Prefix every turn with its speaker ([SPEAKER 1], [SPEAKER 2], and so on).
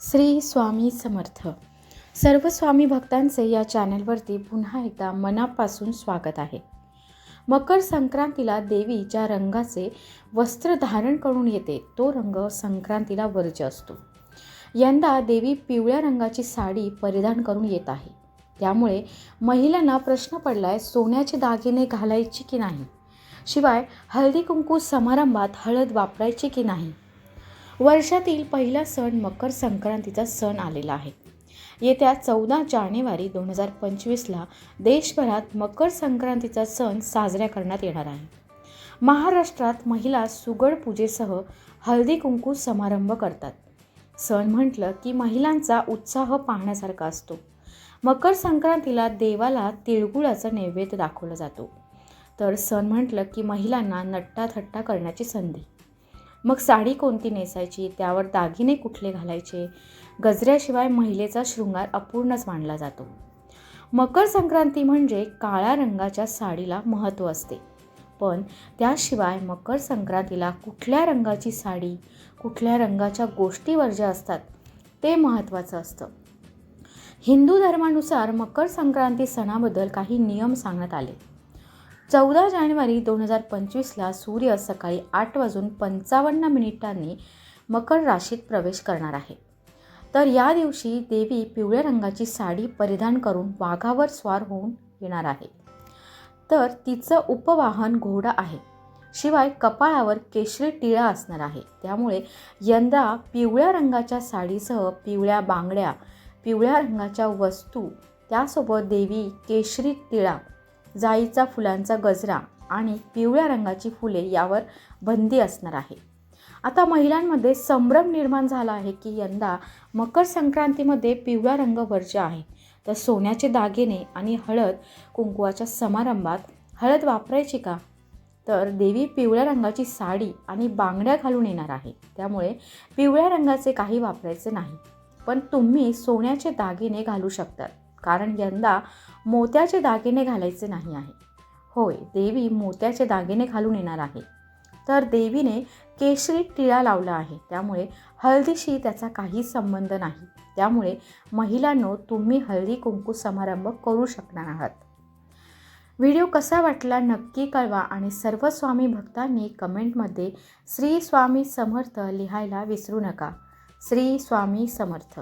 [SPEAKER 1] श्री स्वामी समर्थ. सर्व स्वामी भक्तांचे या चॅनलवरती पुन्हा एकदा मनापासून स्वागत आहे. मकर संक्रांतीला देवी ज्या रंगाचे वस्त्र धारण करून येते तो रंग संक्रांतीला वर्ज असतो. यंदा देवी पिवळ्या रंगाची साडी परिधान करून येत आहे. त्यामुळे महिलांना प्रश्न पडलाय सोन्याचे दागिने घालायचे की नाही? शिवाय हळदी कुंकू समारंभात हळद वापरायची की नाही? वर्षातील पहिला सण मकर संक्रांतीचा सण आलेला आहे. येत्या चौदा जानेवारी दोन हजार पंचवीसला देशभरात मकर संक्रांतीचा सण साजरा करण्यात येणार आहे. महाराष्ट्रात महिला सुगड पूजेसह हळदी कुंकू समारंभ करतात. सण म्हटलं की महिलांचा उत्साह पाहण्यासारखा असतो. मकर संक्रांतीला देवाला तिळगुळाचा नैवेद्य दाखवला जातो. तर सण म्हटलं की महिलांना नट्टाथट्टा करण्याची संधी. मग साडी कोणती नेसायची? त्यावर दागिने कुठले घालायचे? गजऱ्याशिवाय महिलेचा शृंगार अपूर्णच मानला जातो. मकर संक्रांती म्हणजे काळ्या रंगाच्या साडीला महत्त्व असते. पण त्याशिवाय मकर संक्रांतीला कुठल्या रंगाची साडी कुठल्या रंगाच्या गोष्टीवर ज्या असतात ते महत्त्वाचं असतं. हिंदू धर्मानुसार मकर संक्रांती सणाबद्दल काही नियम सांगण्यात आले. चौदा जानेवारी दोन हजार पंचवीसला सूर्य सकाळी आठ वाजून पंचावन्न मिनिटांनी मकर राशीत प्रवेश करणार आहे. तर या दिवशी देवी पिवळ्या रंगाची साडी परिधान करून वाघावर स्वार होऊन येणार आहे. तर तिचं उपवाहन घोडा आहे. शिवाय कपाळावर केशरी टिळा असणार आहे. त्यामुळे यंदा पिवळ्या रंगाच्या साडीसह पिवळ्या बांगड्या पिवळ्या रंगाच्या वस्तू त्यासोबत देवी केशरी टिळा जाईचा फुलांचा गजरा आणि पिवळ्या रंगाची फुले यावर बंदी असणार आहे. आता महिलांमध्ये संभ्रम निर्माण झाला आहे की यंदा मकर संक्रांतीमध्ये पिवळा रंग वर्ज्य आहे. तर सोन्याचे दागिने आणि हळद कुंकुवाच्या समारंभात हळद वापरायची का? तर देवी पिवळ्या रंगाची साडी आणि बांगड्या घालून येणार आहे. त्यामुळे पिवळ्या रंगाचे काही वापरायचे नाही. पण तुम्ही सोन्याचे दागिने घालू शकतात. कारण यंदा मोत्याचे दागिने घालायचे नाही आहे. होय देवी मोत्याचे दागिने घालून येणार आहे. तर देवीने केशरी टिळा लावला आहे. त्यामुळे हळदीशी त्याचा काही संबंध नाही. त्यामुळे महिलांनो तुम्ही हळदी कुंकू समारंभ करू शकणार आहात. व्हिडिओ कसा वाटला नक्की कळवा आणि सर्व स्वामी भक्तांनी कमेंटमध्ये श्री स्वामी समर्थ लिहायला विसरू नका. श्री स्वामी समर्थ.